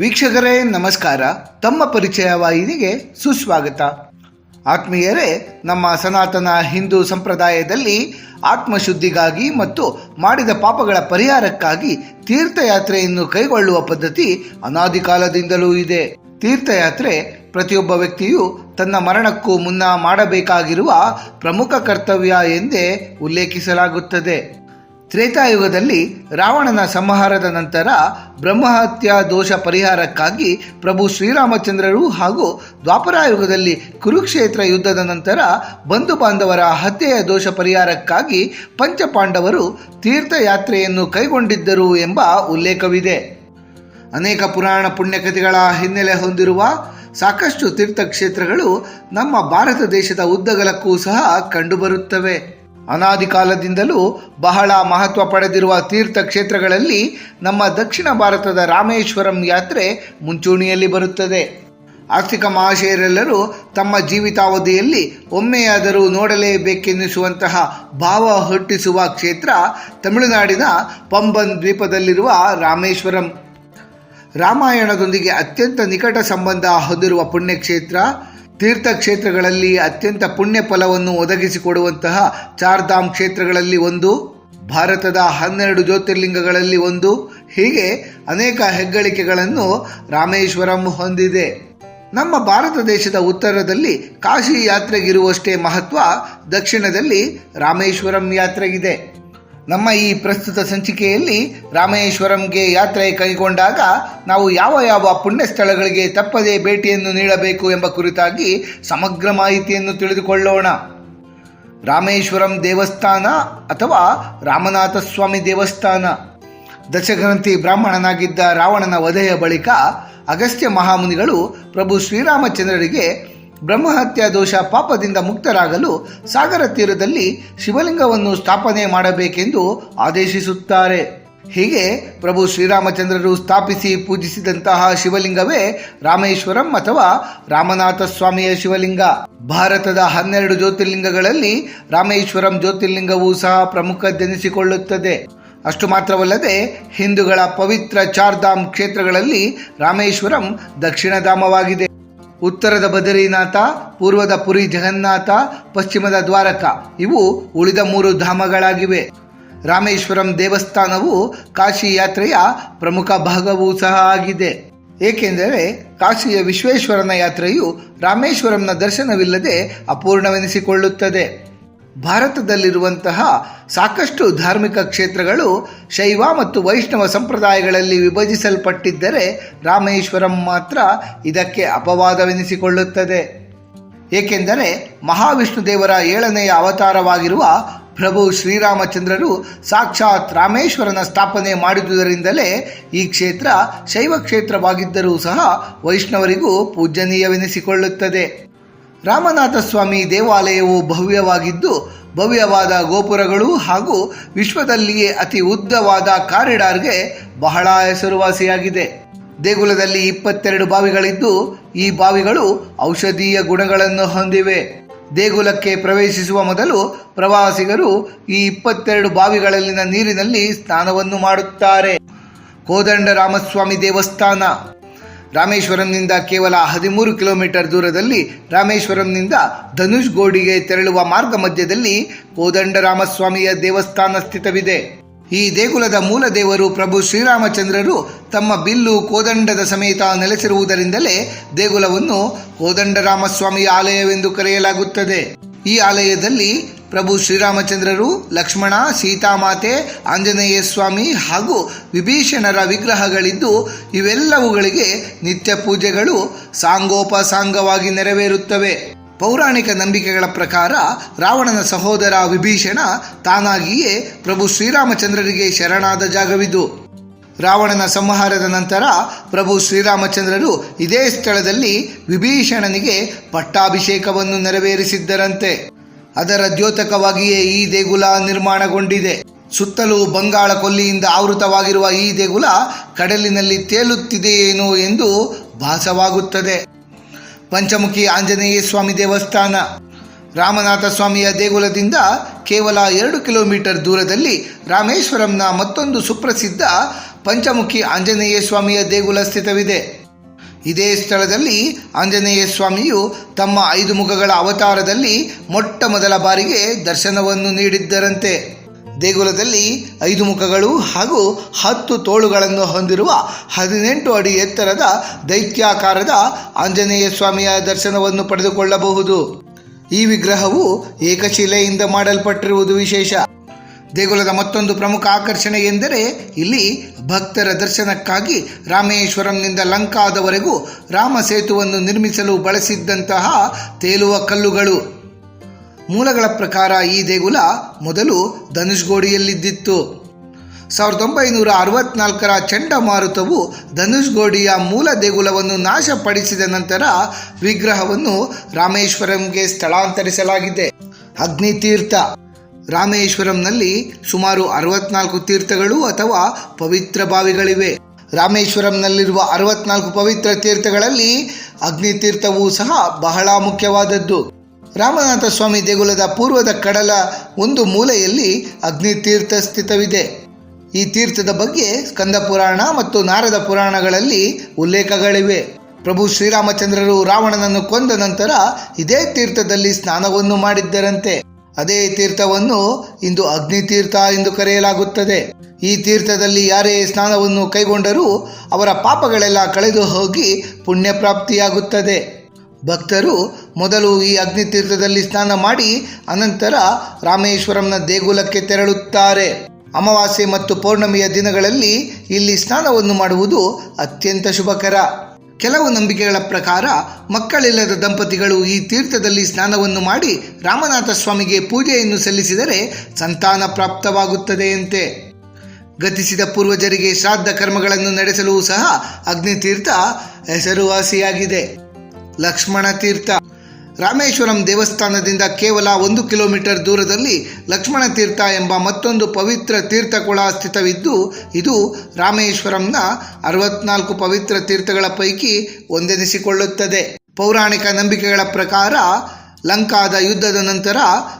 ವೀಕ್ಷಕರೇ, ನಮಸ್ಕಾರ. ತಮ್ಮ ಪರಿಚಯ ವಾಹಿನಿಗೆ ಸುಸ್ವಾಗತ. ಆತ್ಮೀಯರೇ, ನಮ್ಮ ಸನಾತನ ಹಿಂದೂ ಸಂಪ್ರದಾಯದಲ್ಲಿ ಆತ್ಮಶುದ್ಧಿಗಾಗಿ ಮತ್ತು ಮಾಡಿದ ಪಾಪಗಳ ಪರಿಹಾರಕ್ಕಾಗಿ ತೀರ್ಥಯಾತ್ರೆಯನ್ನು ಕೈಗೊಳ್ಳುವ ಪದ್ಧತಿ ಅನಾದಿ ಕಾಲದಿಂದಲೂ ಇದೆ. ತೀರ್ಥಯಾತ್ರೆ ಪ್ರತಿಯೊಬ್ಬ ವ್ಯಕ್ತಿಯು ತನ್ನ ಮರಣಕ್ಕೂ ಮುನ್ನ ಮಾಡಬೇಕಾಗಿರುವ ಪ್ರಮುಖ ಕರ್ತವ್ಯ ಎಂದೇ ಉಲ್ಲೇಖಿಸಲಾಗುತ್ತದೆ. ತ್ರೇತಾಯುಗದಲ್ಲಿ ರಾವಣನ ಸಂಹಾರದ ನಂತರ ಬ್ರಹ್ಮಹತ್ಯಾ ದೋಷ ಪರಿಹಾರಕ್ಕಾಗಿ ಪ್ರಭು ಶ್ರೀರಾಮಚಂದ್ರರು ಹಾಗೂ ದ್ವಾಪರಾಯುಗದಲ್ಲಿ ಕುರುಕ್ಷೇತ್ರ ಯುದ್ಧದ ನಂತರ ಬಂಧು ಬಾಂಧವರ ಹತ್ಯೆಯ ದೋಷ ಪರಿಹಾರಕ್ಕಾಗಿ ಪಂಚಪಾಂಡವರು ತೀರ್ಥಯಾತ್ರೆಯನ್ನು ಕೈಗೊಂಡಿದ್ದರು ಎಂಬ ಉಲ್ಲೇಖವಿದೆ. ಅನೇಕ ಪುರಾಣ ಪುಣ್ಯಕಥೆಗಳ ಹಿನ್ನೆಲೆ ಹೊಂದಿರುವ ಸಾಕಷ್ಟು ತೀರ್ಥಕ್ಷೇತ್ರಗಳು ನಮ್ಮ ಭಾರತ ದೇಶದ ಉದ್ದಗಲಕ್ಕೂ ಸಹ ಕಂಡುಬರುತ್ತವೆ. ಅನಾದಿ ಕಾಲದಿಂದಲೂ ಬಹಳ ಮಹತ್ವ ಪಡೆದಿರುವ ತೀರ್ಥಕ್ಷೇತ್ರಗಳಲ್ಲಿ ನಮ್ಮ ದಕ್ಷಿಣ ಭಾರತದ ರಾಮೇಶ್ವರಂ ಯಾತ್ರೆ ಮುಂಚೂಣಿಯಲ್ಲಿ ಬರುತ್ತದೆ. ಆರ್ಥಿಕ ಮಹಾಶಯರೆಲ್ಲರೂ ತಮ್ಮ ಜೀವಿತಾವಧಿಯಲ್ಲಿ ಒಮ್ಮೆಯಾದರೂ ನೋಡಲೇಬೇಕೆನ್ನಿಸುವಂತಹ ಭಾವ ಹುಟ್ಟಿಸುವ ಕ್ಷೇತ್ರ ತಮಿಳುನಾಡಿನ ಪಂಬನ್ ದ್ವೀಪದಲ್ಲಿರುವ ರಾಮೇಶ್ವರಂ. ರಾಮಾಯಣದೊಂದಿಗೆ ಅತ್ಯಂತ ನಿಕಟ ಸಂಬಂಧ ಹೊಂದಿರುವ ಪುಣ್ಯಕ್ಷೇತ್ರ ತೀರ್ಥಕ್ಷೇತ್ರಗಳಲ್ಲಿ ಅತ್ಯಂತ ಪುಣ್ಯ ಫಲವನ್ನು ಒದಗಿಸಿಕೊಡುವಂತಹ ಚಾರ್ಧಾಮ್ ಕ್ಷೇತ್ರಗಳಲ್ಲಿ ಒಂದು, ಭಾರತದ ಹನ್ನೆರಡು ಜ್ಯೋತಿರ್ಲಿಂಗಗಳಲ್ಲಿ ಒಂದು. ಹೀಗೆ ಅನೇಕ ಹೆಗ್ಗಳಿಕೆಗಳನ್ನು ರಾಮೇಶ್ವರಂ ಹೊಂದಿದೆ. ನಮ್ಮ ಭಾರತ ದೇಶದ ಉತ್ತರದಲ್ಲಿ ಕಾಶಿ ಯಾತ್ರೆಗಿರುವಷ್ಟೇ ಮಹತ್ವ, ದಕ್ಷಿಣದಲ್ಲಿ ರಾಮೇಶ್ವರಂ ಯಾತ್ರೆಗಿದೆ. ನಮ್ಮ ಈ ಪ್ರಸ್ತುತ ಸಂಚಿಕೆಯಲ್ಲಿ ರಾಮೇಶ್ವರಂಗೆ ಯಾತ್ರೆ ಕೈಗೊಂಡಾಗ ನಾವು ಯಾವ ಯಾವ ಪುಣ್ಯ ಸ್ಥಳಗಳಿಗೆ ತಪ್ಪದೇ ಭೇಟಿಯನ್ನು ನೀಡಬೇಕು ಎಂಬ ಕುರಿತಾಗಿ ಸಮಗ್ರ ಮಾಹಿತಿಯನ್ನು ತಿಳಿದುಕೊಳ್ಳೋಣ. ರಾಮೇಶ್ವರಂ ದೇವಸ್ಥಾನ ಅಥವಾ ರಾಮನಾಥ ಸ್ವಾಮಿ ದೇವಸ್ಥಾನ. ದಶಗ್ರಂಥಿ ಬ್ರಾಹ್ಮಣನಾಗಿದ್ದ ರಾವಣನ ವಧೆಯ ಬಳಿಕ ಅಗಸ್ತ್ಯ ಮಹಾಮುನಿಗಳು ಪ್ರಭು ಶ್ರೀರಾಮಚಂದ್ರರಿಗೆ ಬ್ರಹ್ಮಹತ್ಯಾ ದೋಷ ಪಾಪದಿಂದ ಮುಕ್ತರಾಗಲು ಸಾಗರ ತೀರದಲ್ಲಿ ಶಿವಲಿಂಗವನ್ನು ಸ್ಥಾಪನೆ ಮಾಡಬೇಕೆಂದು ಆದೇಶಿಸುತ್ತಾರೆ. ಹೀಗೆ ಪ್ರಭು ಶ್ರೀರಾಮಚಂದ್ರರು ಸ್ಥಾಪಿಸಿ ಪೂಜಿಸಿದಂತಹ ಶಿವಲಿಂಗವೇ ರಾಮೇಶ್ವರಂ ಅಥವಾ ರಾಮನಾಥ ಸ್ವಾಮಿಯ ಶಿವಲಿಂಗ. ಭಾರತದ ಹನ್ನೆರಡು ಜ್ಯೋತಿರ್ಲಿಂಗಗಳಲ್ಲಿ ರಾಮೇಶ್ವರಂ ಜ್ಯೋತಿರ್ಲಿಂಗವೂ ಸಹ ಪ್ರಮುಖ ಜನಿಸಿಕೊಳ್ಳುತ್ತದೆ ಅಷ್ಟು ಮಾತ್ರವಲ್ಲದೆ ಹಿಂದೂಗಳ ಪವಿತ್ರ ಚಾರ್ಧಾಮ್ ಕ್ಷೇತ್ರಗಳಲ್ಲಿ ರಾಮೇಶ್ವರಂ ದಕ್ಷಿಣ ಧಾಮವಾಗಿದೆ ಉತ್ತರದ ಬದರಿನಾಥ, ಪೂರ್ವದ ಪುರಿ ಜಗನ್ನಾಥ, ಪಶ್ಚಿಮದ ದ್ವಾರಕ. ಇವು ಉಳಿದ ಮೂರು ಧಾಮಗಳಾಗಿವೆ. ರಾಮೇಶ್ವರಂ ದೇವಸ್ಥಾನವು ಕಾಶಿ ಯಾತ್ರೆಯ ಪ್ರಮುಖ ಭಾಗವೂ ಸಹ ಆಗಿದೆ. ಏಕೆಂದರೆ ಕಾಶಿಯ ವಿಶ್ವೇಶ್ವರನ ಯಾತ್ರೆಯು ರಾಮೇಶ್ವರಂನ ದರ್ಶನವಿಲ್ಲದೆ ಅಪೂರ್ಣವೆನಿಸಿಕೊಳ್ಳುತ್ತದೆ. ಭಾರತದಲ್ಲಿರುವಂತಹ ಸಾಕಷ್ಟು ಧಾರ್ಮಿಕ ಕ್ಷೇತ್ರಗಳು ಶೈವ ಮತ್ತು ವೈಷ್ಣವ ಸಂಪ್ರದಾಯಗಳಲ್ಲಿ ವಿಭಜಿಸಲ್ಪಟ್ಟಿದ್ದರೆ ರಾಮೇಶ್ವರಂ ಮಾತ್ರ ಇದಕ್ಕೆ ಅಪವಾದವೆನಿಸಿಕೊಳ್ಳುತ್ತದೆ. ಏಕೆಂದರೆ ಮಹಾವಿಷ್ಣು ದೇವರ ಏಳನೆಯ ಅವತಾರವಾಗಿರುವ ಪ್ರಭು ಶ್ರೀರಾಮಚಂದ್ರರು ಸಾಕ್ಷಾತ್ ರಾಮೇಶ್ವರನ ಸ್ಥಾಪನೆ ಮಾಡಿದುದರಿಂದಲೇ ಈ ಕ್ಷೇತ್ರ ಶೈವ ಕ್ಷೇತ್ರವಾಗಿದ್ದರೂ ಸಹ ವೈಷ್ಣವರಿಗೂ ಪೂಜನೀಯವೆನಿಸಿಕೊಳ್ಳುತ್ತದೆ ರಾಮನಾಥ ಸ್ವಾಮಿ ದೇವಾಲಯವು ಭವ್ಯವಾಗಿದ್ದು, ಭವ್ಯವಾದ ಗೋಪುರಗಳು ಹಾಗೂ ವಿಶ್ವದಲ್ಲಿಯೇ ಅತಿ ಉದ್ದವಾದ ಕಾರಿಡಾರ್ಗೆ ಬಹಳ ಹೆಸರುವಾಸಿಯಾಗಿದೆ. ದೇಗುಲದಲ್ಲಿ ಇಪ್ಪತ್ತೆರಡು ಬಾವಿಗಳಿದ್ದು, ಈ ಬಾವಿಗಳು ಔಷಧೀಯ ಗುಣಗಳನ್ನು ಹೊಂದಿವೆ. ದೇಗುಲಕ್ಕೆ ಪ್ರವೇಶಿಸುವ ಮೊದಲು ಪ್ರವಾಸಿಗರು ಈ ಇಪ್ಪತ್ತೆರಡು ಬಾವಿಗಳಲ್ಲಿನ ನೀರಿನಲ್ಲಿ ಸ್ನಾನವನ್ನು ಮಾಡುತ್ತಾರೆ. ಕೋದಂಡ ರಾಮಸ್ವಾಮಿ ದೇವಸ್ಥಾನ. ರಾಮೇಶ್ವರಂನಿಂದ ಕೇವಲ ಹದಿಮೂರು ಕಿಲೋಮೀಟರ್ ದೂರದಲ್ಲಿ ರಾಮೇಶ್ವರಂನಿಂದ ಧನುಷ್ ಗೋಡಿಗೆ ತೆರಳುವ ಮಾರ್ಗ ಮಧ್ಯದಲ್ಲಿ ಕೋದಂಡರಾಮಸ್ವಾಮಿಯ ದೇವಸ್ಥಾನ ಸ್ಥಿತವಿದೆ. ಈ ದೇಗುಲದ ಮೂಲ ದೇವರು ಪ್ರಭು ಶ್ರೀರಾಮಚಂದ್ರರು ತಮ್ಮ ಬಿಲ್ಲು ಕೋದಂಡದ ಸಮೇತ ನೆಲೆಸಿರುವುದರಿಂದಲೇ ದೇಗುಲವನ್ನು ಕೋದಂಡರಾಮಸ್ವಾಮಿ ಆಲಯವೆಂದು ಕರೆಯಲಾಗುತ್ತದೆ. ಈ ಆಲಯದಲ್ಲಿ ಪ್ರಭು ಶ್ರೀರಾಮಚಂದ್ರರು, ಲಕ್ಷ್ಮಣ, ಸೀತಾಮಾತೆ, ಆಂಜನೇಯ ಸ್ವಾಮಿ ಹಾಗೂ ವಿಭೀಷಣರ ವಿಗ್ರಹಗಳಿದ್ದು, ಇವೆಲ್ಲವುಗಳಿಗೆ ನಿತ್ಯ ಪೂಜೆಗಳು ಸಾಂಗೋಪಸಾಂಗವಾಗಿ ನೆರವೇರುತ್ತವೆ. ಪೌರಾಣಿಕ ನಂಬಿಕೆಗಳ ಪ್ರಕಾರ ರಾವಣನ ಸಹೋದರ ವಿಭೀಷಣ ತಾನಾಗಿಯೇ ಪ್ರಭು ಶ್ರೀರಾಮಚಂದ್ರರಿಗೆ ಶರಣಾದ ಜಾಗವಿದು. ರಾವಣನ ಸಂಹಾರದ ನಂತರ ಪ್ರಭು ಶ್ರೀರಾಮಚಂದ್ರರು ಇದೇ ಸ್ಥಳದಲ್ಲಿ ವಿಭೀಷಣನಿಗೆ ಪಟ್ಟಾಭಿಷೇಕವನ್ನು ನೆರವೇರಿಸಿದ್ದರಂತೆ. ಅದರ ದ್ಯೋತಕವಾಗಿಯೇ ಈ ದೇಗುಲ ನಿರ್ಮಾಣಗೊಂಡಿದೆ. ಸುತ್ತಲೂ ಬಂಗಾಳ ಕೊಲ್ಲಿಯಿಂದ ಆವೃತವಾಗಿರುವ ಈ ದೇಗುಲ ಕಡಲಿನಲ್ಲಿ ತೇಲುತ್ತಿದೆಯೇನೋ ಎಂದು ಭಾಸವಾಗುತ್ತದೆ. ಪಂಚಮುಖಿ ಆಂಜನೇಯ ಸ್ವಾಮಿ ದೇವಸ್ಥಾನ. ರಾಮನಾಥ ಸ್ವಾಮಿಯ ದೇಗುಲದಿಂದ ಕೇವಲ ಎರಡು ಕಿಲೋಮೀಟರ್ ದೂರದಲ್ಲಿ ರಾಮೇಶ್ವರಂನ ಮತ್ತೊಂದು ಸುಪ್ರಸಿದ್ಧ ಪಂಚಮುಖಿ ಆಂಜನೇಯ ಸ್ವಾಮಿಯ ದೇಗುಲ ಸ್ಥಿತವಿದೆ. ಇದೇ ಸ್ಥಳದಲ್ಲಿ ಆಂಜನೇಯ ಸ್ವಾಮಿಯು ತಮ್ಮ ಐದು ಮುಖಗಳ ಅವತಾರದಲ್ಲಿ ಮೊಟ್ಟ ಮೊದಲ ಬಾರಿಗೆ ದರ್ಶನವನ್ನು ನೀಡಿದ್ದರಂತೆ. ದೇಗುಲದಲ್ಲಿ ಐದು ಮುಖಗಳು ಹಾಗೂ ಹತ್ತು ತೋಳುಗಳನ್ನು ಹೊಂದಿರುವ ಹದಿನೆಂಟು ಅಡಿ ಎತ್ತರದ ದೈತ್ಯಾಕಾರದ ಆಂಜನೇಯ ಸ್ವಾಮಿಯ ದರ್ಶನವನ್ನು ಪಡೆದುಕೊಳ್ಳಬಹುದು. ಈ ವಿಗ್ರಹವು ಏಕಶಿಲೆಯಿಂದ ಮಾಡಲ್ಪಟ್ಟಿರುವುದು ವಿಶೇಷ. ದೇಗುಲದ ಮತ್ತೊಂದು ಪ್ರಮುಖ ಆಕರ್ಷಣೆ ಎಂದರೆ ಇಲ್ಲಿ ಭಕ್ತರ ದರ್ಶನಕ್ಕಾಗಿ ರಾಮೇಶ್ವರಂನಿಂದ ಲಂಕಾದವರೆಗೂ ರಾಮ ಸೇತುವನ್ನು ನಿರ್ಮಿಸಲು ಬಳಸಿದ್ದಂತಹ ತೇಲುವ ಕಲ್ಲುಗಳು. ಮೂಲಗಳ ಪ್ರಕಾರ ಈ ದೇಗುಲ ಮೊದಲು ಧನುಷ್ಗೋಡಿಯಲ್ಲಿದ್ದಿತ್ತು. ಸಾವಿರದ ಒಂಬೈನೂರ ಅರವತ್ನಾಲ್ಕರ ಚಂಡಮಾರುತವು ಧನುಷ್ಗೋಡಿಯ ಮೂಲ ದೇಗುಲವನ್ನು ನಾಶಪಡಿಸಿದ ನಂತರ ವಿಗ್ರಹವನ್ನು ರಾಮೇಶ್ವರಂಗೆ ಸ್ಥಳಾಂತರಿಸಲಾಗಿದೆ. ಅಗ್ನಿತೀರ್ಥ ರಾಮೇಶ್ವರಂನಲ್ಲಿ ಸುಮಾರು ಅರವತ್ನಾಲ್ಕು ತೀರ್ಥಗಳು ಅಥವಾ ಪವಿತ್ರ ಬಾವಿಗಳಿವೆ. ರಾಮೇಶ್ವರಂನಲ್ಲಿರುವ ಅರವತ್ನಾಲ್ಕು ಪವಿತ್ರ ತೀರ್ಥಗಳಲ್ಲಿ ಅಗ್ನಿತೀರ್ಥವೂ ಸಹ ಬಹಳ ಮುಖ್ಯವಾದದ್ದು. ರಾಮನಾಥ ಸ್ವಾಮಿ ದೇಗುಲದ ಪೂರ್ವದ ಕಡಲ ಒಂದು ಮೂಲೆಯಲ್ಲಿ ಅಗ್ನಿತೀರ್ಥ ಸ್ಥಿತವಿದೆ. ಈ ತೀರ್ಥದ ಬಗ್ಗೆ ಸ್ಕಂದ ಪುರಾಣ ಮತ್ತು ನಾರದ ಪುರಾಣಗಳಲ್ಲಿ ಉಲ್ಲೇಖಗಳಿವೆ. ಪ್ರಭು ಶ್ರೀರಾಮಚಂದ್ರರು ರಾವಣನನ್ನು ಕೊಂದ ನಂತರ ಇದೇ ತೀರ್ಥದಲ್ಲಿ ಸ್ನಾನವನ್ನು ಮಾಡಿದ್ದರಂತೆ. ಅದೇ ತೀರ್ಥವನ್ನು ಇಂದು ಅಗ್ನಿತೀರ್ಥ ಎಂದು ಕರೆಯಲಾಗುತ್ತದೆ. ಈ ತೀರ್ಥದಲ್ಲಿ ಯಾರೇ ಸ್ನಾನವನ್ನು ಕೈಗೊಂಡರೂ ಅವರ ಪಾಪಗಳೆಲ್ಲ ಕಳೆದು ಹೋಗಿ ಪುಣ್ಯ ಪ್ರಾಪ್ತಿಯಾಗುತ್ತದೆ ಭಕ್ತರು ಮೊದಲು ಈ ಅಗ್ನಿತೀರ್ಥದಲ್ಲಿ ಸ್ನಾನ ಮಾಡಿ ಅನಂತರ ರಾಮೇಶ್ವರಂನ ದೇಗುಲಕ್ಕೆ ತೆರಳುತ್ತಾರೆ. ಅಮಾವಾಸ್ಯೆ ಮತ್ತು ಪೌರ್ಣಮಿಯ ದಿನಗಳಲ್ಲಿ ಇಲ್ಲಿ ಸ್ನಾನವನ್ನು ಮಾಡುವುದು ಅತ್ಯಂತ ಶುಭಕರ. ಕೆಲವು ನಂಬಿಕೆಗಳ ಪ್ರಕಾರ ಮಕ್ಕಳಿಲ್ಲದ ದಂಪತಿಗಳು ಈ ತೀರ್ಥದಲ್ಲಿ ಸ್ನಾನವನ್ನು ಮಾಡಿ ರಾಮನಾಥ ಸ್ವಾಮಿಗೆ ಪೂಜೆಯನ್ನು ಸಲ್ಲಿಸಿದರೆ ಸಂತಾನ ಪ್ರಾಪ್ತವಾಗುತ್ತದೆಯಂತೆ. ಗತಿಸಿದ ಪೂರ್ವಜರಿಗೆ ಶ್ರಾದ್ದ ಕರ್ಮಗಳನ್ನು ನಡೆಸಲು ಸಹ ಅಗ್ನಿತೀರ್ಥ ಹೆಸರುವಾಸಿಯಾಗಿದೆ. ಲಕ್ಷ್ಮಣ ತೀರ್ಥ. ರಾಮೇಶ್ವರಂ ದೇವಸ್ಥಾನದಿಂದ ಕೇವಲ ಒಂದು ಕಿಲೋಮೀಟರ್ ದೂರದಲ್ಲಿ ಲಕ್ಷ್ಮಣ ತೀರ್ಥ ಎಂಬ ಮತ್ತೊಂದು ಪವಿತ್ರ ತೀರ್ಥಕುಳ ಸ್ಥಿತವಿದ್ದು, ಇದು ರಾಮೇಶ್ವರಂನ ಅರವತ್ನಾಲ್ಕು ಪವಿತ್ರ ತೀರ್ಥಗಳ ಪೈಕಿ ಒಂದೆನಿಸಿಕೊಳ್ಳುತ್ತದೆ. ಪೌರಾಣಿಕ ನಂಬಿಕೆಗಳ ಪ್ರಕಾರ, ಲಂಕಾದ ಯುದ್ಧದ ನಂತರ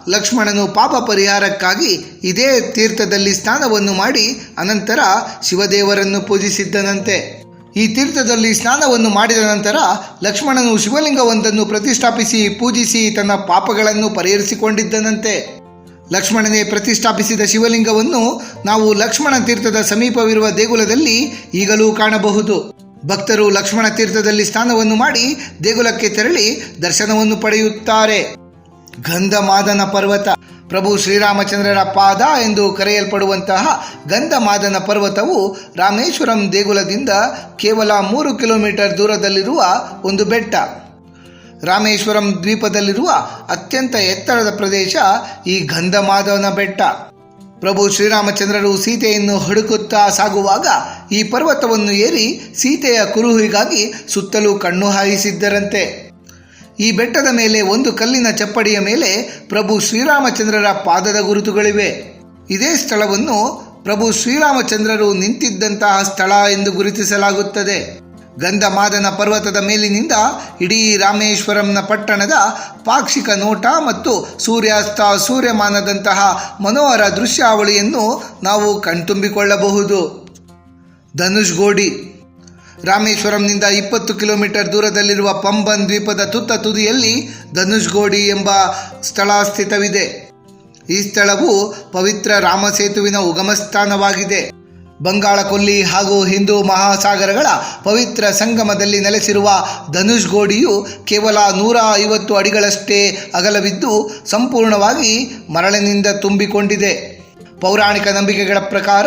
ಲಕ್ಷ್ಮಣನು ಪಾಪ ಪರಿಹಾರಕ್ಕಾಗಿ ಇದೇ ತೀರ್ಥದಲ್ಲಿ ಸ್ನಾನವನ್ನು ಮಾಡಿ, ಅನಂತರ ಶಿವದೇವರನ್ನು ಪೂಜಿಸಿದ್ದನಂತೆ. ಈ ತೀರ್ಥದಲ್ಲಿ ಸ್ನಾನವನ್ನು ಮಾಡಿದ ನಂತರ ಲಕ್ಷ್ಮಣನು ಶಿವಲಿಂಗವೊಂದನ್ನು ಪ್ರತಿಷ್ಠಾಪಿಸಿ ಪೂಜಿಸಿ ತನ್ನ ಪಾಪಗಳನ್ನು ಪರಿಹರಿಸಿಕೊಂಡಿದ್ದನಂತೆ. ಲಕ್ಷ್ಮಣನೇ ಪ್ರತಿಷ್ಠಾಪಿಸಿದ ಶಿವಲಿಂಗವನ್ನು ನಾವು ಲಕ್ಷ್ಮಣ ತೀರ್ಥದ ಸಮೀಪವಿರುವ ದೇಗುಲದಲ್ಲಿ ಈಗಲೂ ಕಾಣಬಹುದು. ಭಕ್ತರು ಲಕ್ಷ್ಮಣ ತೀರ್ಥದಲ್ಲಿ ಸ್ನಾನವನ್ನು ಮಾಡಿ ದೇಗುಲಕ್ಕೆ ತೆರಳಿ ದರ್ಶನವನ್ನು ಪಡೆಯುತ್ತಾರೆ. ಗಂಧಮಾದನ ಪರ್ವತ. ಪ್ರಭು ಶ್ರೀರಾಮಚಂದ್ರರ ಪಾದ ಎಂದು ಕರೆಯಲ್ಪಡುವಂತಹ ಗಂಧಮಾದನ ಪರ್ವತವು ರಾಮೇಶ್ವರಂ ದೇಗುಲದಿಂದ ಕೇವಲ ಮೂರು ಕಿಲೋಮೀಟರ್ ದೂರದಲ್ಲಿರುವ ಒಂದು ಬೆಟ್ಟ. ರಾಮೇಶ್ವರಂ ದ್ವೀಪದಲ್ಲಿರುವ ಅತ್ಯಂತ ಎತ್ತರದ ಪ್ರದೇಶ ಈ ಗಂಧಮಾದವನ ಬೆಟ್ಟ. ಪ್ರಭು ಶ್ರೀರಾಮಚಂದ್ರರು ಸೀತೆಯನ್ನು ಹುಡುಕುತ್ತಾ ಸಾಗುವಾಗ ಈ ಪರ್ವತವನ್ನು ಏರಿ ಸೀತೆಯ ಕುರುಹಿಗಾಗಿ ಸುತ್ತಲೂ ಕಣ್ಣು ಹಾಯಿಸಿದ್ದರಂತೆ. ಈ ಬೆಟ್ಟದ ಮೇಲೆ ಒಂದು ಕಲ್ಲಿನ ಚಪ್ಪಡಿಯ ಮೇಲೆ ಪ್ರಭು ಶ್ರೀರಾಮಚಂದ್ರರ ಪಾದದ ಗುರುತುಗಳಿವೆ. ಇದೇ ಸ್ಥಳವನ್ನು ಪ್ರಭು ಶ್ರೀರಾಮಚಂದ್ರರು ನಿಂತಿದ್ದಂತಹ ಸ್ಥಳ ಎಂದು ಗುರುತಿಸಲಾಗುತ್ತದೆ. ಗಂಧಮಾದನ ಪರ್ವತದ ಮೇಲಿನಿಂದ ಇಡೀ ರಾಮೇಶ್ವರಂನ ಪಟ್ಟಣದ ಪಾಕ್ಷಿಕ ನೋಟ ಮತ್ತು ಸೂರ್ಯಾಸ್ತ ಸೂರ್ಯಮಾನದಂತಹ ಮನೋಹರ ದೃಶ್ಯಾವಳಿಯನ್ನು ನಾವು ಕಣ್ತುಂಬಿಕೊಳ್ಳಬಹುದು. ಧನುಷ್ಗೋಡಿ ರಾಮೇಶ್ವರಂನಿಂದ ಇಪ್ಪತ್ತು ಕಿಲೋಮೀಟರ್ ದೂರದಲ್ಲಿರುವ ಪಂಬನ್ ದ್ವೀಪದ ತುತ್ತ ತುದಿಯಲ್ಲಿ ಧನುಷ್ಗೋಡಿ ಎಂಬ ಸ್ಥಳ ಸ್ಥಿತವಿದೆ. ಈ ಸ್ಥಳವು ಪವಿತ್ರ ರಾಮ ಸೇತುವಿನ ಉಗಮ ಸ್ಥಾನವಾಗಿದೆ ಬಂಗಾಳ ಕೊಲ್ಲಿ ಹಾಗೂ ಹಿಂದೂ ಮಹಾಸಾಗರಗಳ ಪವಿತ್ರ ಸಂಗಮದಲ್ಲಿ ನೆಲೆಸಿರುವ ಧನುಷ್ಗೋಡಿಯು ಕೇವಲ ನೂರ ಐವತ್ತು ಅಡಿಗಳಷ್ಟೇ ಅಗಲವಿದ್ದು, ಸಂಪೂರ್ಣವಾಗಿ ಮರಳಿನಿಂದ ತುಂಬಿಕೊಂಡಿದೆ. ಪೌರಾಣಿಕ ನಂಬಿಕೆಗಳ ಪ್ರಕಾರ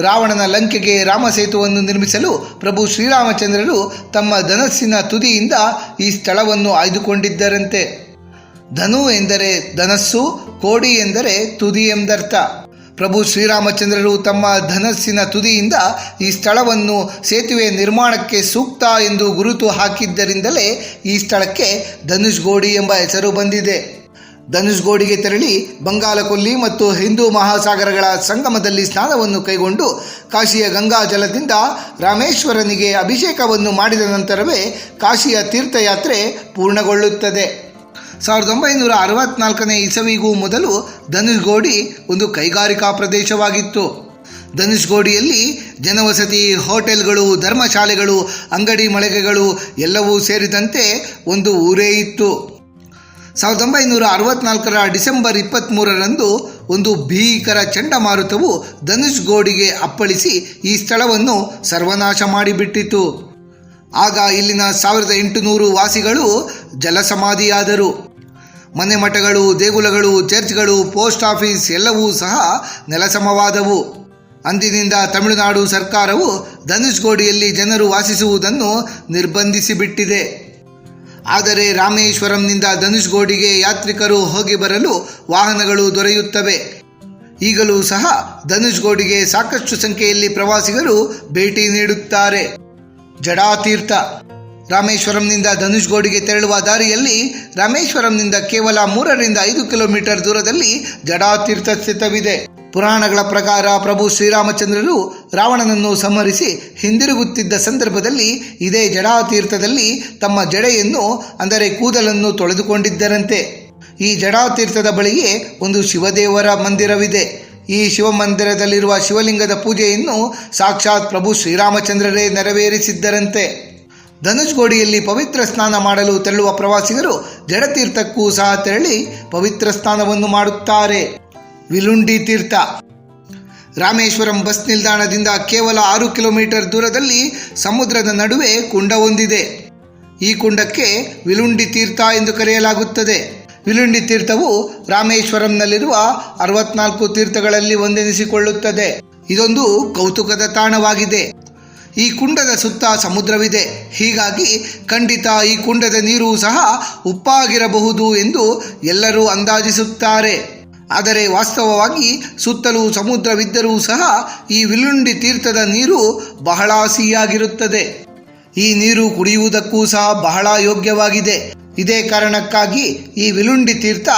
ರಾವಣನ ಲಂಕೆಗೆ ರಾಮಸೇತುವನ್ನು ನಿರ್ಮಿಸಲು ಪ್ರಭು ಶ್ರೀರಾಮಚಂದ್ರರು ತಮ್ಮ ಧನಸ್ಸಿನ ತುದಿಯಿಂದ ಈ ಸ್ಥಳವನ್ನು ಆಯ್ದುಕೊಂಡಿದ್ದರಂತೆ. ಧನು ಎಂದರೆ ಧನಸ್ಸು, ಕೋಡಿ ಎಂದರೆ ತುದಿ ಎಂದರ್ಥ. ಪ್ರಭು ಶ್ರೀರಾಮಚಂದ್ರರು ತಮ್ಮ ಧನಸ್ಸಿನ ತುದಿಯಿಂದ ಈ ಸ್ಥಳವನ್ನು ಸೇತುವೆ ನಿರ್ಮಾಣಕ್ಕೆ ಸೂಕ್ತ ಎಂದು ಗುರುತು ಹಾಕಿದ್ದರಿಂದಲೇ ಈ ಸ್ಥಳಕ್ಕೆ ಧನುಷ್ಗೋಡಿ ಎಂಬ ಹೆಸರು ಬಂದಿದೆ. ಧನುಷ್ಗೋಡಿಗೆ ತೆರಳಿ ಬಂಗಾಲಕೊಲ್ಲಿ ಮತ್ತು ಹಿಂದೂ ಮಹಾಸಾಗರಗಳ ಸಂಗಮದಲ್ಲಿ ಸ್ನಾನವನ್ನು ಕೈಗೊಂಡು ಕಾಶಿಯ ಗಂಗಾ ಜಲದಿಂದ ರಾಮೇಶ್ವರನಿಗೆ ಅಭಿಷೇಕವನ್ನು ಮಾಡಿದ ನಂತರವೇ ಕಾಶಿಯ ತೀರ್ಥಯಾತ್ರೆ ಪೂರ್ಣಗೊಳ್ಳುತ್ತದೆ. ಸಾವಿರದ ಒಂಬೈನೂರ ಅರವತ್ನಾಲ್ಕನೇ ಇಸವಿಗೂ ಮೊದಲು ಧನುಷ್ಗೋಡಿ ಒಂದು ಕೈಗಾರಿಕಾ ಪ್ರದೇಶವಾಗಿತ್ತು. ಧನುಷ್ಗೋಡಿಯಲ್ಲಿ ಜನವಸತಿ, ಹೋಟೆಲ್ಗಳು, ಧರ್ಮಶಾಲೆಗಳು, ಅಂಗಡಿ ಮಳಿಗೆಗಳು ಎಲ್ಲವೂ ಸೇರಿದಂತೆ ಒಂದು ಊರೇ ಇತ್ತು. ಸಾವಿರದ ಒಂಬೈನೂರ ಅರವತ್ನಾಲ್ಕರ ಡಿಸೆಂಬರ್ ಇಪ್ಪತ್ತ್ಮೂರರಂದು ಒಂದು ಭೀಕರ ಚಂಡಮಾರುತವು ಧನುಷ್ಗೋಡಿಗೆ ಅಪ್ಪಳಿಸಿ ಈ ಸ್ಥಳವನ್ನು ಸರ್ವನಾಶ ಮಾಡಿಬಿಟ್ಟಿತು. ಆಗ ಇಲ್ಲಿನ ಸಾವಿರದ ಎಂಟುನೂರು ವಾಸಿಗಳು ಜಲಸಮಾಧಿಯಾದರು. ಮನೆ ಮಠಗಳು ದೇಗುಲಗಳು, ಚರ್ಚ್ಗಳು, ಪೋಸ್ಟ್ ಆಫೀಸ್ ಎಲ್ಲವೂ ಸಹ ನೆಲಸಮವಾದವು. ಅಂದಿನಿಂದ ತಮಿಳುನಾಡು ಸರ್ಕಾರವು ಧನುಷ್ಗೋಡಿಯಲ್ಲಿ ಜನರು ವಾಸಿಸುವುದನ್ನು ನಿರ್ಬಂಧಿಸಿಬಿಟ್ಟಿದೆ. ಆದರೆ ರಾಮೇಶ್ವರಂನಿಂದ ಧನುಷ್ಗೋಡಿಗೆ ಯಾತ್ರಿಕರು ಹೋಗಿ ಬರಲು ವಾಹನಗಳು ದೊರೆಯುತ್ತವೆ. ಈಗಲೂ ಸಹ ಧನುಷ್ಗೋಡಿಗೆ ಸಾಕಷ್ಟು ಸಂಖ್ಯೆಯಲ್ಲಿ ಪ್ರವಾಸಿಗರು ಭೇಟಿ ನೀಡುತ್ತಾರೆ. ಜಡಾತೀರ್ಥ. ರಾಮೇಶ್ವರಂನಿಂದ ಧನುಷ್ಗೋಡಿಗೆ ತೆರಳುವ ದಾರಿಯಲ್ಲಿ ರಾಮೇಶ್ವರಂನಿಂದ ಕೇವಲ ಮೂರರಿಂದ ಐದು ಕಿಲೋಮೀಟರ್ ದೂರದಲ್ಲಿ ಜಡಾತೀರ್ಥ ಸ್ಥಿತವಿದೆ. ಪುರಾಣಗಳ ಪ್ರಕಾರ ಪ್ರಭು ಶ್ರೀರಾಮಚಂದ್ರರು ರಾವಣನನ್ನು ಸಂಹರಿಸಿ ಹಿಂದಿರುಗುತ್ತಿದ್ದ ಸಂದರ್ಭದಲ್ಲಿ ಇದೇ ಜಡಾತೀರ್ಥದಲ್ಲಿ ತಮ್ಮ ಜಡೆಯನ್ನು, ಅಂದರೆ ಕೂದಲನ್ನು ತೊಳೆದುಕೊಂಡಿದ್ದರಂತೆ. ಈ ಜಡಾತೀರ್ಥದ ಬಳಿಯೇ ಒಂದು ಶಿವದೇವರ ಮಂದಿರವಿದೆ. ಈ ಶಿವಮಂದಿರದಲ್ಲಿರುವ ಶಿವಲಿಂಗದ ಪೂಜೆಯನ್ನು ಸಾಕ್ಷಾತ್ ಪ್ರಭು ಶ್ರೀರಾಮಚಂದ್ರರೇ ನೆರವೇರಿಸಿದ್ದರಂತೆ. ಧನುಷ್ಗೋಡಿಯಲ್ಲಿ ಪವಿತ್ರ ಸ್ನಾನ ಮಾಡಲು ತೆರಳುವ ಪ್ರವಾಸಿಗರು ಜಡತೀರ್ಥಕ್ಕೂ ಸಹ ತೆರಳಿ ಪವಿತ್ರ ಸ್ನಾನವನ್ನು ಮಾಡುತ್ತಾರೆ. ವಿಲುಂಡಿ ತೀರ್ಥ. ರಾಮೇಶ್ವರಂ ಬಸ್ ನಿಲ್ದಾಣದಿಂದ ಕೇವಲ ಆರು ಕಿಲೋಮೀಟರ್ ದೂರದಲ್ಲಿ ಸಮುದ್ರದ ನಡುವೆ ಕುಂಡ ಹೊಂದಿದೆ. ಈ ಕುಂಡಕ್ಕೆ ವಿಲುಂಡಿ ತೀರ್ಥ ಎಂದು ಕರೆಯಲಾಗುತ್ತದೆ. ವಿಲುಂಡಿ ತೀರ್ಥವು ರಾಮೇಶ್ವರಂನಲ್ಲಿರುವ ಅರವತ್ನಾಲ್ಕು ತೀರ್ಥಗಳಲ್ಲಿ ಒಂದೆನಿಸಿಕೊಳ್ಳುತ್ತದೆ. ಇದೊಂದು ಕೌತುಕದ ತಾಣವಾಗಿದೆ. ಈ ಕುಂಡದ ಸುತ್ತ ಸಮುದ್ರವಿದೆ. ಹೀಗಾಗಿ ಖಂಡಿತ ಈ ಕುಂಡದ ನೀರು ಸಹ ಉಪ್ಪಾಗಿರಬಹುದು ಎಂದು ಎಲ್ಲರೂ ಅಂದಾಜಿಸುತ್ತಾರೆ. ಆದರೆ ವಾಸ್ತವವಾಗಿ ಸುತ್ತಲೂ ಸಮುದ್ರವಿದ್ದರೂ ಸಹ ಈ ವಿಲುಂಡಿ ತೀರ್ಥದ ನೀರು ಬಹಳ ಸಿಹಿಯಾಗಿರುತ್ತದೆ ಈ ನೀರು ಕುಡಿಯುವುದಕ್ಕೂ ಸಹ ಬಹಳ ಯೋಗ್ಯವಾಗಿದೆ. ಇದೇ ಕಾರಣಕ್ಕಾಗಿ ಈ ವಿಲುಂಡಿ ತೀರ್ಥ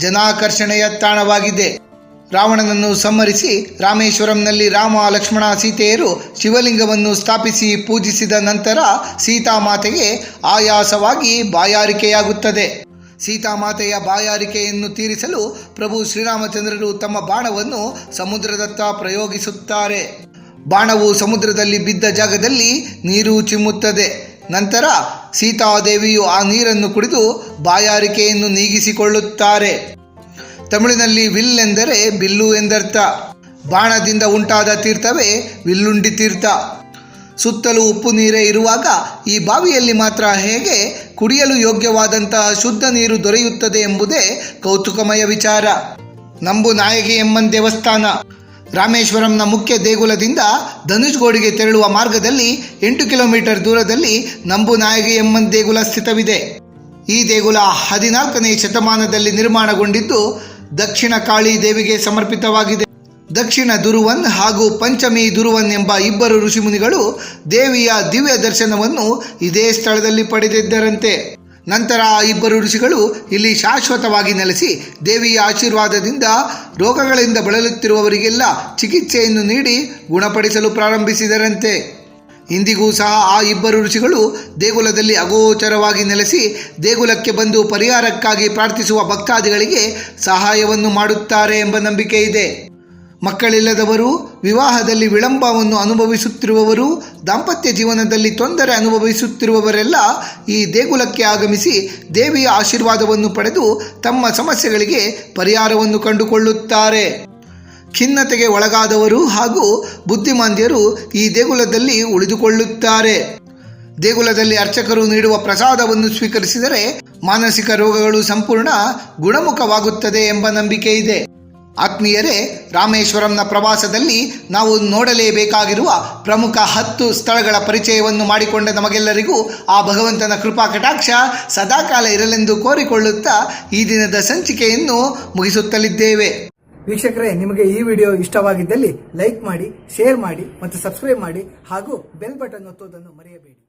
ಜನಾಕರ್ಷಣೆಯ ತಾಣವಾಗಿದೆ. ರಾವಣನನ್ನು ಸಂಹರಿಸಿ ರಾಮೇಶ್ವರಂನಲ್ಲಿ ರಾಮ, ಲಕ್ಷ್ಮಣ, ಸೀತೆಯರು ಶಿವಲಿಂಗವನ್ನು ಸ್ಥಾಪಿಸಿ ಪೂಜಿಸಿದ ನಂತರ ಸೀತಾಮಾತೆಗೆ ಆಯಾಸವಾಗಿ ಬಾಯಾರಿಕೆಯಾಗುತ್ತದೆ. ಸೀತಾಮಾತೆಯ ಬಾಯಾರಿಕೆಯನ್ನು ತೀರಿಸಲು ಪ್ರಭು ಶ್ರೀರಾಮಚಂದ್ರರು ತಮ್ಮ ಬಾಣವನ್ನು ಸಮುದ್ರದತ್ತ ಪ್ರಯೋಗಿಸುತ್ತಾರೆ. ಬಾಣವು ಸಮುದ್ರದಲ್ಲಿ ಬಿದ್ದ ಜಾಗದಲ್ಲಿ ನೀರು ಚಿಮ್ಮುತ್ತದೆ. ನಂತರ ಸೀತಾದೇವಿಯು ಆ ನೀರನ್ನು ಕುಡಿದು ಬಾಯಾರಿಕೆಯನ್ನು ನೀಗಿಸಿಕೊಳ್ಳುತ್ತಾರೆ. ತಮಿಳಿನಲ್ಲಿ ವಿಲ್ ಎಂದರೆ ಬಿಲ್ಲು ಎಂದರ್ಥ. ಬಾಣದಿಂದ ಉಂಟಾದ ತೀರ್ಥವೇ ವಿಲ್ಲುಂಡಿ ತೀರ್ಥ. ಸುತ್ತಲೂ ಉಪ್ಪು ನೀರೇ ಇರುವಾಗ ಈ ಬಾವಿಯಲ್ಲಿ ಮಾತ್ರ ಹೇಗೆ ಕುಡಿಯಲು ಯೋಗ್ಯವಾದಂತಹ ಶುದ್ಧ ನೀರು ದೊರೆಯುತ್ತದೆ ಎಂಬುದೇ ಕೌತುಕಮಯ ವಿಚಾರ. ನಂಬು ನಾಯಕಿ ಎಮ್ಮನ್ ದೇವಸ್ಥಾನ. ರಾಮೇಶ್ವರಂನ ಮುಖ್ಯ ದೇಗುಲದಿಂದ ಧನುಷ್ಗೋಡಿಗೆ ತೆರಳುವ ಮಾರ್ಗದಲ್ಲಿ ಎಂಟು ಕಿಲೋಮೀಟರ್ ದೂರದಲ್ಲಿ ನಂಬು ನಾಯಕಿ ಎಮ್ಮನ್ ದೇಗುಲ ಸ್ಥಿತವಿದೆ. ಈ ದೇಗುಲ ಹದಿನಾಲ್ಕನೇ ಶತಮಾನದಲ್ಲಿ ನಿರ್ಮಾಣಗೊಂಡಿದ್ದು ದಕ್ಷಿಣ ಕಾಳಿ ದೇವಿಗೆ ಸಮರ್ಪಿತವಾಗಿದೆ. ದಕ್ಷಿಣ ದುರುವನ್ ಹಾಗೂ ಪಂಚಮಿ ದುರುವನ್ ಎಂಬ ಇಬ್ಬರು ಋಷಿಮುನಿಗಳು ದೇವಿಯ ದಿವ್ಯ ದರ್ಶನವನ್ನು ಇದೇ ಸ್ಥಳದಲ್ಲಿ ಪಡೆದಿದ್ದರಂತೆ. ನಂತರ ಆ ಇಬ್ಬರು ಋಷಿಗಳು ಇಲ್ಲಿ ಶಾಶ್ವತವಾಗಿ ನೆಲೆಸಿ ದೇವಿಯ ಆಶೀರ್ವಾದದಿಂದ ರೋಗಗಳಿಂದ ಬಳಲುತ್ತಿರುವವರಿಗೆಲ್ಲ ಚಿಕಿತ್ಸೆಯನ್ನು ನೀಡಿ ಗುಣಪಡಿಸಲು ಪ್ರಾರಂಭಿಸಿದರಂತೆ. ಇಂದಿಗೂ ಸಹ ಆ ಇಬ್ಬರು ಋಷಿಗಳು ದೇಗುಲದಲ್ಲಿ ಅಗೋಚರವಾಗಿ ನೆಲೆಸಿ ದೇಗುಲಕ್ಕೆ ಬಂದು ಪರಿಹಾರಕ್ಕಾಗಿ ಪ್ರಾರ್ಥಿಸುವ ಭಕ್ತಾದಿಗಳಿಗೆ ಸಹಾಯವನ್ನು ಮಾಡುತ್ತಾರೆ ಎಂಬ ನಂಬಿಕೆ ಇದೆ. ಮಕ್ಕಳಿಲ್ಲದವರು, ವಿವಾಹದಲ್ಲಿ ವಿಳಂಬವನ್ನು ಅನುಭವಿಸುತ್ತಿರುವವರು, ದಾಂಪತ್ಯ ಜೀವನದಲ್ಲಿ ತೊಂದರೆ ಅನುಭವಿಸುತ್ತಿರುವವರೆಲ್ಲ ಈ ದೇಗುಲಕ್ಕೆ ಆಗಮಿಸಿ ದೇವಿಯ ಆಶೀರ್ವಾದವನ್ನು ಪಡೆದು ತಮ್ಮ ಸಮಸ್ಯೆಗಳಿಗೆ ಪರಿಹಾರವನ್ನು ಕಂಡುಕೊಳ್ಳುತ್ತಾರೆ. ಖಿನ್ನತೆಗೆ ಒಳಗಾದವರು ಹಾಗೂ ಬುದ್ಧಿಮಾಂದ್ಯರು ಈ ದೇಗುಲದಲ್ಲಿ ಉಳಿದುಕೊಳ್ಳುತ್ತಾರೆ. ದೇಗುಲದಲ್ಲಿ ಅರ್ಚಕರು ನೀಡುವ ಪ್ರಸಾದವನ್ನು ಸ್ವೀಕರಿಸಿದರೆ ಮಾನಸಿಕ ರೋಗಗಳು ಸಂಪೂರ್ಣ ಗುಣಮುಖವಾಗುತ್ತದೆ ಎಂಬ ನಂಬಿಕೆ ಇದೆ. ಆತ್ಮೀಯರೇ, ರಾಮೇಶ್ವರಂನ ಪ್ರವಾಸದಲ್ಲಿ ನಾವು ನೋಡಲೇಬೇಕಾಗಿರುವ ಪ್ರಮುಖ ಹತ್ತು ಸ್ಥಳಗಳ ಪರಿಚಯವನ್ನು ಮಾಡಿಕೊಂಡ ನಮಗೆಲ್ಲರಿಗೂ ಆ ಭಗವಂತನ ಕೃಪಾ ಕಟಾಕ್ಷ ಸದಾಕಾಲ ಇರಲೆಂದು ಕೋರಿಕೊಳ್ಳುತ್ತಾ ಈ ದಿನದ ಸಂಚಿಕೆಯನ್ನು ಮುಗಿಸುತ್ತಲಿದ್ದೇವೆ. ವೀಕ್ಷಕರೇ, ನಿಮಗೆ ಈ ವಿಡಿಯೋ ಇಷ್ಟವಾಗಿದ್ದಲ್ಲಿ ಲೈಕ್ ಮಾಡಿ, ಶೇರ್ ಮಾಡಿ ಮತ್ತು ಸಬ್ಸ್ಕ್ರೈಬ್ ಮಾಡಿ ಹಾಗೂ ಬೆಲ್ ಬಟನ್ ಒತ್ತುವುದನ್ನು ಮರೆಯಬೇಡಿ.